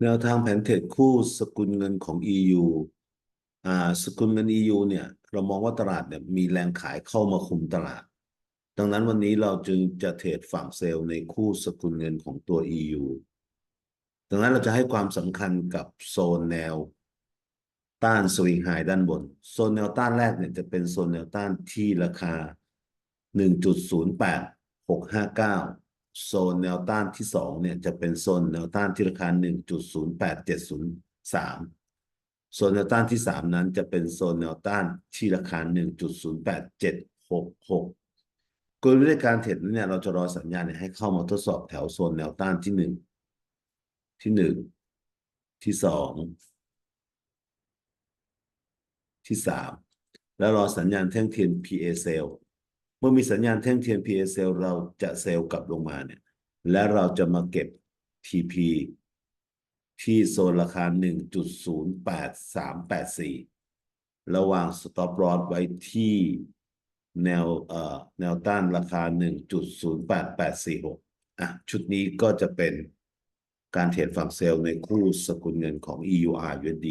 แนวทางแผนเทรดคู่สกุลเงินของ EU อ่าสกุลเงิน EU เนี่ย เรามองว่าตลาดเนี่ยมีแรงขายเข้ามาคุมตลาด ดังนั้นวันนี้เราจึงจะเทรดฝั่งเซลล์ในคู่สกุลเงินของตัว EU ดังนั้นเราจะให้ความสำคัญกับโซนแนวต้านสวิงไฮด้านบน โซนแนวต้านแรกเนี่ยจะเป็นโซนแนวต้านที่ราคา 1.08659 โซนแนวต้านที่สองเนี่ยจะเป็นโซนแนวต้านที่ราคา 1.08703 โซนแนวต้านที่สามนั้นจะเป็นโซนแนวต้านที่ราคา 1.08766 กลวิธีการเทรดนั้นเนี่ยเราจะรอสัญญาณเนี่ยให้เข้ามาทดสอบแถวโซนแนวต้านที่หนึ่งที่หนึ่งที่สองที่สามแล้วรอสัญญาณแท่งเทียน PA sell เมื่อมีสัญญาณแท่งเทียน PA sell เราจะเซลล์กลับลงมาเนี่ย และเราจะมาเก็บ TP ที่โซนราคา 1.08384 ระหว่าง stop loss ไว้ที่แนวเอ่อแนวต้านราคา 1.08846 อะ ชุดนี้ก็จะเป็นการเทรดฝั่งเซลล์ในคู่สกุลเงินของ EUR USD